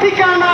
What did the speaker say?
ঠিকানা?